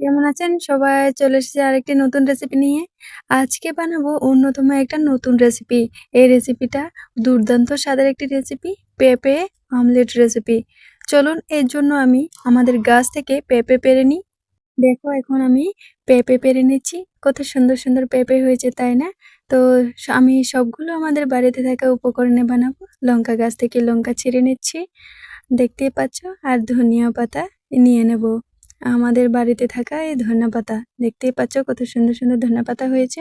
কেমন আছেন? সবাই চলে এসেছি আরেকটি নতুন রেসিপি নিয়ে। আজকে বানাবো অন্যতম একটা নতুন রেসিপি এই রেসিপিটা দুর্দান্ত স্বাদের একটি রেসিপি পেঁপে আমলেট রেসিপি চলুন, এর জন্য আমি আমাদের গাছ থেকে পেঁপে পেরে নিই। দেখো, এখন আমি পেঁপে পেরে নিচ্ছি। কত সুন্দর সুন্দর পেঁপে হয়েছে, তাই না? তো আমি সবগুলো আমাদের বাড়িতে থাকা উপকরণে বানাবো। লঙ্কা গাছ থেকে লঙ্কা ছিঁড়ে নিচ্ছি। দেখতেই পাচ্ছ? আর ধনিয়া পাতা নিয়ে নেব। আমাদের বাড়িতে থাকা এই ধনিয়া পাতা। দেখতেই পাচ্ছ কত সুন্দর সুন্দর ধনিয়া পাতা হয়েছে।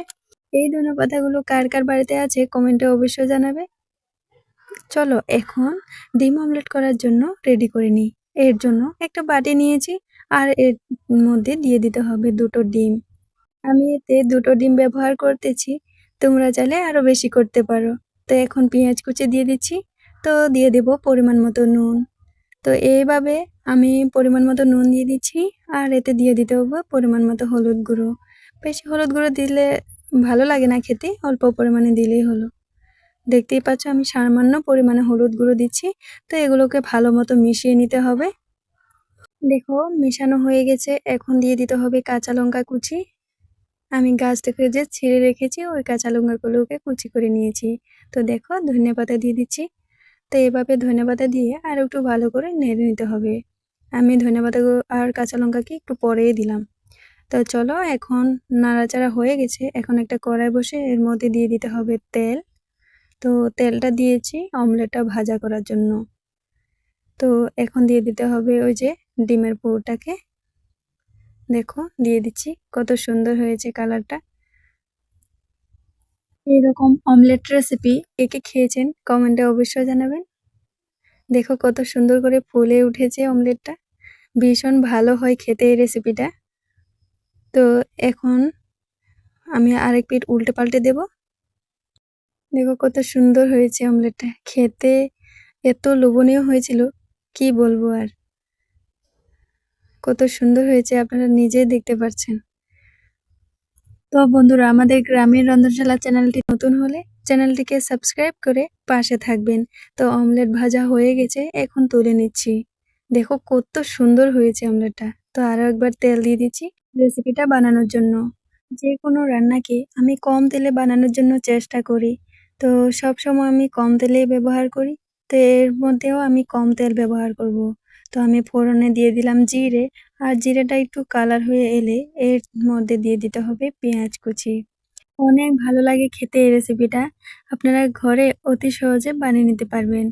এই ধনিয়া পাতাগুলো কার কার বাড়িতে আছে কমেন্টে অবশ্যই জানাবে। চলো এখন ডিম অমলেট করার জন্য রেডি করে নিই। এর জন্য একটা বাটি নিয়েছি আর এর মধ্যে দিয়ে দিতে হবে দুটো ডিম। আমি এতে দুটো ডিম ব্যবহার করতেছি, তোমরা চাইলে আরও বেশি করতে পারো। তো এখন পেঁয়াজ কুচি দিয়ে দিচ্ছি। তো দিয়ে দেব পরিমাণ মতো নুন। তো এইভাবে আমি পরিমাণ মতো নুন দিয়ে দিচ্ছি আর এতে দিয়ে দিতে হবে পরিমাণ মতো হলুদ গুঁড়ো। বেশি হলুদ গুঁড়ো দিলে ভালো লাগে না খেতে, অল্প পরিমাণে দিলেই হলো। দেখতেই পাচ্ছ আমি সামান্য পরিমাণে হলুদ গুঁড়ো দিচ্ছি, তো এগুলোকে ভালো মতো মিশিয়ে নিতে হবে। দেখো, মেশানো হয়ে গেছে, এখন দিয়ে দিতে হবে কাঁচা লঙ্কা কুচি। আমি গাছ থেকে যে ছিঁড়ে রেখেছি, ওই কাঁচা লঙ্কাগুলোকে কুচি করে নিয়েছি। তো দেখো, ধনে পাতা দিয়ে দিচ্ছি। তো এভাবে ধনে পাতা দিয়ে আর একটু ভালো করে নেড়ে নিতে হবে। আমি ধনে পাতা আর কাঁচা লঙ্কাকে একটু পরেই দিলাম। তো চলো এখন নাড়াচাড়া হয়ে গেছে। এখন একটা কড়াই বসে এর মধ্যে দিয়ে দিতে হবে তেল। তো তেলটা দিয়েছি অমলেটটা ভাজা করার জন্য। তো এখন দিয়ে দিতে হবে ওই যে ডিমের পুরোটাকে। দেখো, দিয়ে দিচ্ছি। কত সুন্দর হয়েছে কালারটা। এরকম অমলেট রেসিপি কে কে খেয়েছেন কমেন্টে অবশ্যই জানাবেন। দেখো কত সুন্দর করে ফুলে উঠেছে অমলেটটা ভীষণ ভালো হয় খেতে এই রেসিপিটা তো এখন আমি আরেক পিঠ উল্টে পাল্টে দেব। দেখো কত সুন্দর হয়েছে অমলেটটা খেতে এত লোভনীয় হয়েছিল, কি বলব আর? কত সুন্দর হয়েছে, আপনারা নিজেই দেখতে পাচ্ছেন তো বন্ধুরা, আমাদের গ্রামীণ রন্ধনশালা চ্যানেলটি নতুন হলে চ্যানেলটিকে সাবস্ক্রাইব করে পাশে থাকবেন। তো অমলেট ভাজা হয়ে গেছে, এখন তুলে নিচ্ছি। দেখো কত সুন্দর হয়েছে অমলেটটা। তো আরও একবার তেল দিয়ে দিচ্ছি রেসিপিটা বানানোর জন্য। যে কোনো রান্নাকে আমি কম তেলে বানানোর জন্য চেষ্টা করি। তো সব সময় আমি কম তেলেই ব্যবহার করি, তো এর মধ্যেও আমি কম তেল ব্যবহার করব। তো আমি ফোড়নে দিয়ে দিলাম জিরে, আর জিরেটা একটু কালার হয়ে এলে এর মধ্যে দিয়ে দিতে হবে পেঁয়াজ কুচি। অনেক ভালো লাগে খেতে এই রেসিপিটা আপনারা ঘরে অতি সহজে বানিয়ে নিতে পারবেন।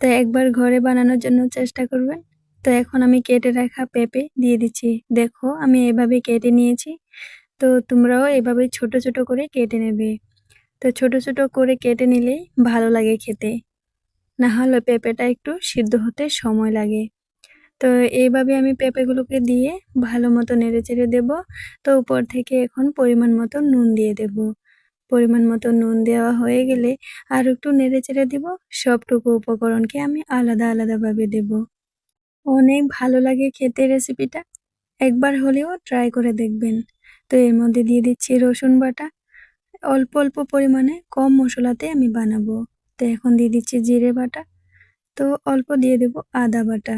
তো একবার ঘরে বানানোর জন্য চেষ্টা করবেন। তো এখন আমি কেটে রাখা পেঁপে দিয়ে দিচ্ছি। দেখো, আমি এভাবে কেটে নিয়েছি। তো তোমরাও এভাবে ছোট ছোট করে কেটে নেবে। তো ছোট ছোট করে কেটে নিলেই ভালো লাগে খেতে। না হলে পেঁপেটা একটু সিদ্ধ হতে সময় লাগে। তো এইভাবে আমি পেঁপেগুলোকে দিয়ে ভালো মতো নেড়ে চেড়ে দেবো। তো উপর থেকে এখন পরিমাণ মতো নুন দিয়ে দেব। পরিমাণ মতো নুন দেওয়া হয়ে গেলে আর একটু নেড়ে চেড়ে দেবো। সবটুকু উপকরণকে আমি আলাদা আলাদাভাবে দেব। অনেক ভালো লাগে খেতে রেসিপিটা। একবার হলেও ট্রাই করে দেখবেন। তো এর মধ্যে দিয়ে দিচ্ছি রসুন বাটা। অল্প অল্প পরিমাণে কম মশলাতে আমি বানাবো। তো এখন দিয়ে দিচ্ছি জিরে বাটা। তো অল্প দিয়ে দেব আদা বাটা।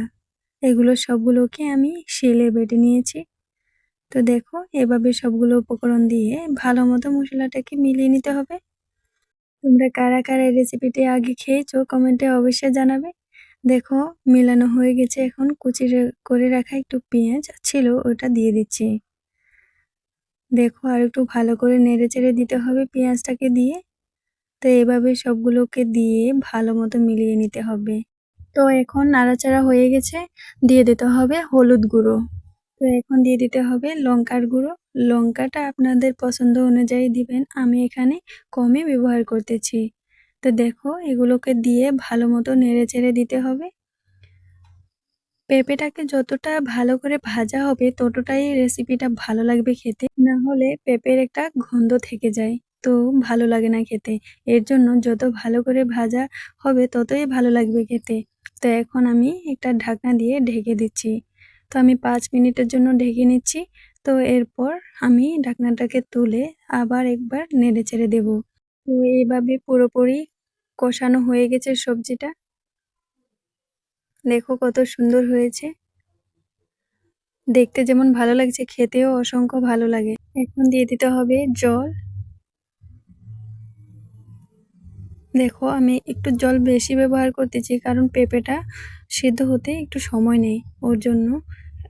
এগুলো সবগুলোকে আমি শিলে বেটে নিয়েছি। তো দেখো, এভাবে সবগুলো উপকরণ দিয়ে ভালো মতো মশলাটাকে মিলিয়ে নিতে হবে। তোমরা কারা কারা রেসিপিটি আগে খেয়েছো কমেন্টে অবশ্যই জানাবে। দেখো, মেলানো হয়ে গেছে এখন। কুচি করে রাখা একটু পেঁয়াজ ছিল, ওটা দিয়ে দিচ্ছি। দেখো আর একটু ভালো করে নেড়ে চেড়ে দিতে হবে পেঁয়াজটাকে দিয়ে। তো এভাবে সবগুলোকে দিয়ে ভালো মতো মিলিয়ে নিতে হবে। তো এখন নাড়াচাড়া হয়ে গেছে, দিয়ে দিতে হবে হলুদ গুঁড়ো। তো এখন দিয়ে দিতে হবে লঙ্কার গুঁড়ো। লঙ্কাটা আপনাদের পছন্দ অনুযায়ী দিবেন, আমি এখানে কমই ব্যবহার করতেছি। তো দেখো, এগুলোকে দিয়ে ভালো মতো নেড়ে চেড়ে দিতে হবে। পেঁপেটাকে যতটা ভালো করে ভাজা হবে, ততটাই রেসিপিটা ভালো লাগবে খেতে। না হলে পেঁপের একটা গন্ধ থেকে যায়। তো ভালো লাগে না খেতে। এর জন্য যত ভালো করে ভাজা হবে ততই ভালো লাগবে খেতে। তো এখন আমি একটা ঢাকনা দিয়ে ঢেকে দিচ্ছি। তো আমি পাঁচ মিনিটের জন্য ঢেকে নিচ্ছি। তো এরপর আমি ঢাকনাটাকে তুলে আবার একবার নেড়ে চেড়ে দেবো। তো এইভাবে পুরোপুরি কষানো হয়ে গেছে সবজিটা। দেখো কত সুন্দর হয়েছে। দেখতে যেমন ভালো লাগছে, খেতেও অসংখ্য ভালো লাগে। এখন দিয়ে দিতে হবে জল। দেখো, আমি একটু জল বেশি ব্যবহার করতেছি কারণ পেঁপেটা সিদ্ধ হতে একটু সময় নেই। ওর জন্য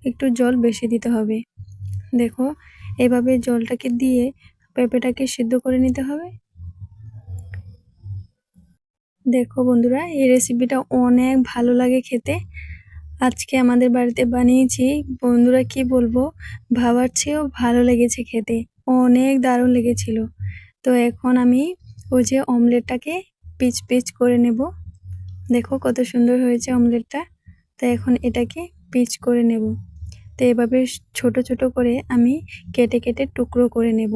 একটু জল বেশি দিতে হবে। দেখো, এভাবে জলটাকে দিয়ে পেঁপেটাকে সিদ্ধ করে নিতে হবে। দেখো বন্ধুরা, এই রেসিপিটা অনেক ভালো লাগে খেতে। আজকে আমাদের বাড়িতে বানিয়েছি। বন্ধুরা, কি বলব? ভাবার চেয়েও ভালো লেগেছে খেতে। অনেক দারুণ লেগেছিল। তো এখন আমি ওই যে অমলেটটাকে পিচ পিচ করে নেব। দেখো কত সুন্দর হয়েছে অমলেটটা। তো এখন এটাকে পিচ করে নেব। তো এভাবে ছোট ছোট করে আমি কেটে কেটে টুকরো করে নেব।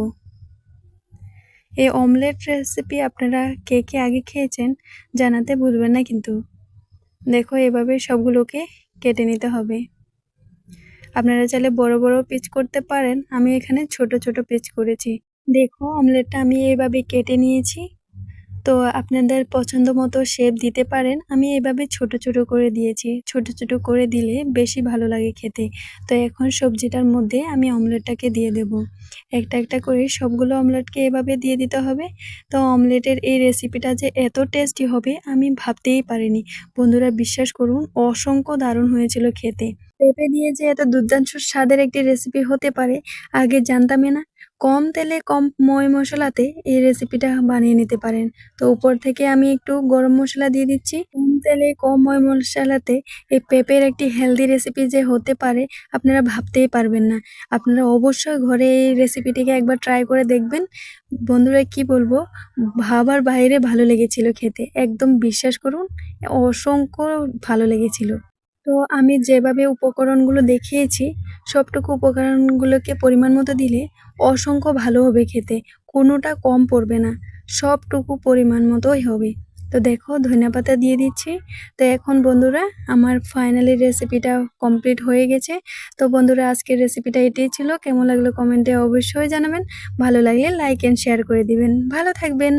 এই অমলেট রেসিপি আপনারা কে কে আগে খেয়েছেন জানাতে ভুলবেন না কিন্তু। দেখো এভাবে সবগুলোকে কেটে নিতে হবে। আপনারা চাইলে বড় বড় পিচ করতে পারেন। আমি এখানে ছোট ছোট পিচ করেছি। দেখো অমলেটটা আমি এইভাবে কেটে নিয়েছি। তো আপনাদের পছন্দ মতো শেপ দিতে পারেন। আমি এভাবে ছোট ছোট করে দিয়েছি। ছোট ছোট করে দিলে বেশি ভালো লাগে খেতে। তো এখন সবজিটার মধ্যে আমি অমলেটটাকে দিয়ে দেব। একটা একটা করে সবগুলো অমলেটকে এভাবে দিয়ে দিতে হবে। তো অমলেটের এই রেসিপিটা যে এত টেস্টি হবে, আমি ভাবতেই পারিনি। বন্ধুরা, বিশ্বাস করুন, অসংখ্য দারুণ হয়েছিল খেতে। পেঁপে দিয়ে যে এত দুর্দান্ত স্বাদের একটি রেসিপি হতে পারে, আগে জানতামই না। কম তেলে, কম ময় মশলাতে এই রেসিপিটা বানিয়ে নিতে পারেন। তো উপর থেকে আমি একটু গরম মশলা দিয়ে দিচ্ছি। কম তেলে, কম ময় মশলাতে এই পেঁপের একটি হেলদি রেসিপি যে হতে পারে, আপনারা ভাবতেই পারবেন না। আপনারা অবশ্যই ঘরে এই রেসিপিটিকে একবার ট্রাই করে দেখবেন। বন্ধুরা, কি বলব? ভাবার বাইরে ভালো লেগেছিল খেতে। একদম বিশ্বাস করুন, অসংখ্য ভালো লেগেছিল। তো আমি যেভাবে উপকরণগুলো দেখিয়েছি, সবটুকু উপকরণগুলোকে পরিমাণ মতো দিলে অসংখ্য ভালো হবে খেতে, কোনোটা কম পড়বে না, সবটুকু পরিমাণ মতোই হবে। তো দেখো, ধনিয়া পাতা দিয়ে দিচ্ছি। তো এখন বন্ধুরা, আমার ফাইনালি রেসিপিটা কমপ্লিট হয়ে গেছে। তো বন্ধুরা, আজকের রেসিপিটা এটাই ছিল। কেমন লাগল কমেন্টে অবশ্যই জানাবেন। ভালো লাগলে লাইক অ্যান্ড শেয়ার করে দিবেন। ভালো থাকবেন।